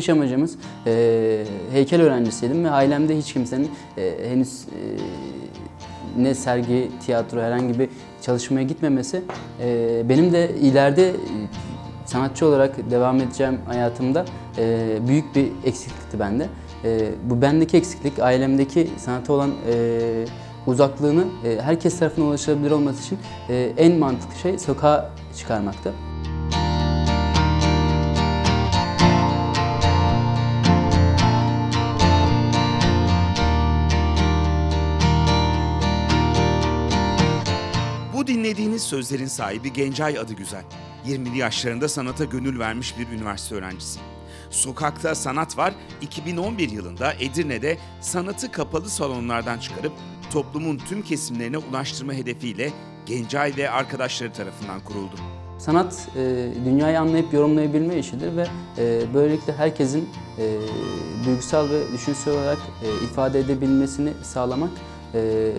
çıkış amacımız e, heykel öğrencisiydim ve ailemde hiç kimsenin e, henüz e, ne sergi, tiyatro herhangi bir çalışmaya gitmemesi e, benim de ileride e, sanatçı olarak devam edeceğim hayatımda e, büyük bir eksiklikti bende. E, bu bendeki eksiklik ailemdeki sanata olan e, uzaklığını e, herkes tarafından ulaşılabilir olması için e, en mantıklı şey sokağa çıkarmaktı. Dinlediğiniz sözlerin sahibi Gencay adı güzel. 20'li yaşlarında sanata gönül vermiş bir üniversite öğrencisi. Sokakta Sanat Var 2011 yılında Edirne'de sanatı kapalı salonlardan çıkarıp toplumun tüm kesimlerine ulaştırma hedefiyle Gencay ve arkadaşları tarafından kuruldu. Sanat e, dünyayı anlayıp yorumlayabilme işidir ve e, böylelikle herkesin e, duygusal ve düşünsel olarak ifade edebilmesini sağlamak e,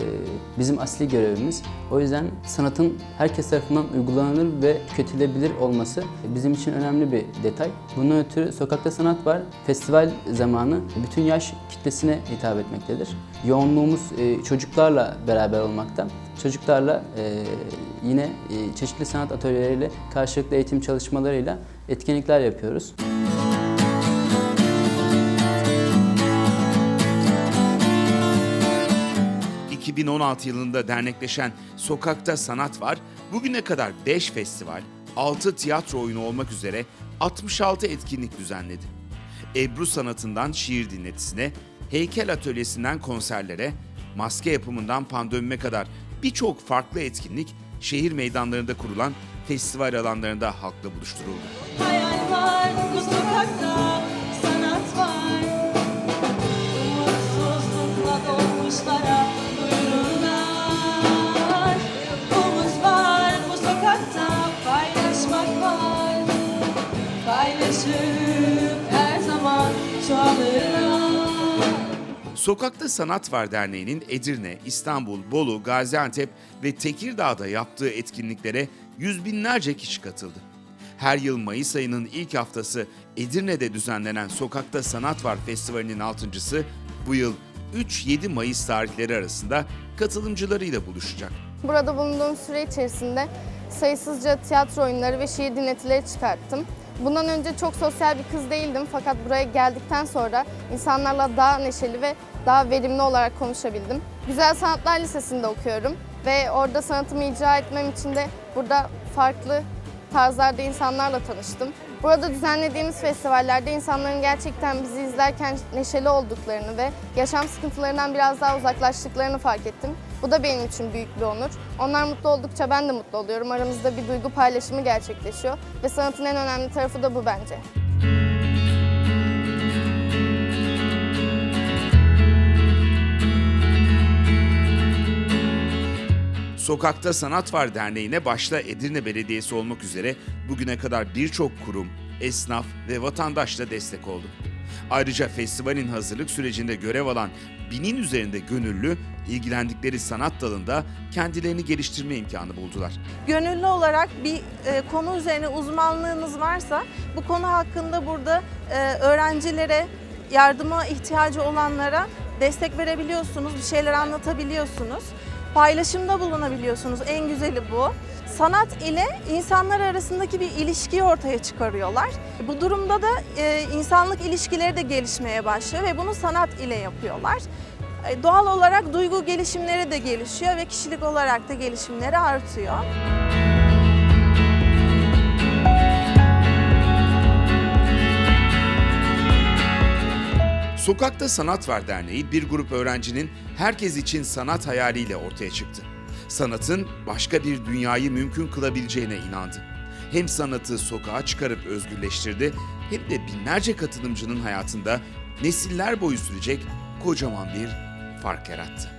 bizim asli görevimiz. O yüzden sanatın herkes tarafından uygulanır ve tüketilebilir olması bizim için önemli bir detay. Bunun ötürü Sokakta Sanat Var festival zamanı bütün yaş kitlesine hitap etmektedir. Yoğunluğumuz e, çocuklarla beraber olmakta. Çocuklarla e, yine e, çeşitli sanat atölyeleriyle karşılıklı eğitim çalışmalarıyla etkinlikler yapıyoruz. Müzik 2016 yılında dernekleşen Sokakta Sanat Var, bugüne kadar 5 festival, 6 tiyatro oyunu olmak üzere 66 etkinlik düzenledi. Ebru sanatından şiir dinletisine, heykel atölyesinden konserlere, maske yapımından pandemime kadar birçok farklı etkinlik şehir meydanlarında kurulan festival alanlarında halkla buluşturuldu. Hayal var bu sokakta, sanat var. Sokakta Sanat Var Derneği'nin Edirne, İstanbul, Bolu, Gaziantep ve Tekirdağ'da yaptığı etkinliklere yüz binlerce kişi katıldı. Her yıl Mayıs ayının ilk haftası Edirne'de düzenlenen Sokakta Sanat Var Festivali'nin altıncısı bu yıl 3-7 Mayıs tarihleri arasında katılımcılarıyla buluşacak. Burada bulunduğum süre içerisinde sayısızca tiyatro oyunları ve şiir dinletileri çıkarttım. Bundan önce çok sosyal bir kız değildim fakat buraya geldikten sonra insanlarla daha neşeli ve daha verimli olarak konuşabildim. Güzel Sanatlar Lisesi'nde okuyorum ve orada sanatımı icra etmem için de burada farklı tarzlarda insanlarla tanıştım. Burada düzenlediğimiz festivallerde insanların gerçekten bizi izlerken neşeli olduklarını ve yaşam sıkıntılarından biraz daha uzaklaştıklarını fark ettim. Bu da benim için büyük bir onur. Onlar mutlu oldukça ben de mutlu oluyorum. Aramızda bir duygu paylaşımı gerçekleşiyor ve sanatın en önemli tarafı da bu bence. Sokakta Sanat Var Derneği'ne başta Edirne Belediyesi olmak üzere bugüne kadar birçok kurum, esnaf ve vatandaş da destek oldu. Ayrıca festivalin hazırlık sürecinde görev alan binin üzerinde gönüllü ilgilendikleri sanat dalında kendilerini geliştirme imkanı buldular. gönüllü olarak bir e, konu üzerine uzmanlığınız varsa bu konu hakkında burada e, öğrencilere, yardıma ihtiyacı olanlara destek verebiliyorsunuz, bir şeyler anlatabiliyorsunuz. Paylaşımda bulunabiliyorsunuz. En güzeli bu. Sanat ile insanlar arasındaki bir ilişkiyi ortaya çıkarıyorlar. Bu durumda da e, insanlık ilişkileri de gelişmeye başlıyor ve bunu sanat ile yapıyorlar. E, Doğal olarak duygu gelişimleri de gelişiyor ve kişilik olarak da gelişimleri artıyor. Sokakta Sanat Var Derneği bir grup öğrencinin herkes için sanat hayaliyle ortaya çıktı. Sanatın başka bir dünyayı mümkün kılabileceğine inandı. Hem sanatı sokağa çıkarıp özgürleştirdi hem de binlerce katılımcının hayatında nesiller boyu sürecek kocaman bir fark yarattı.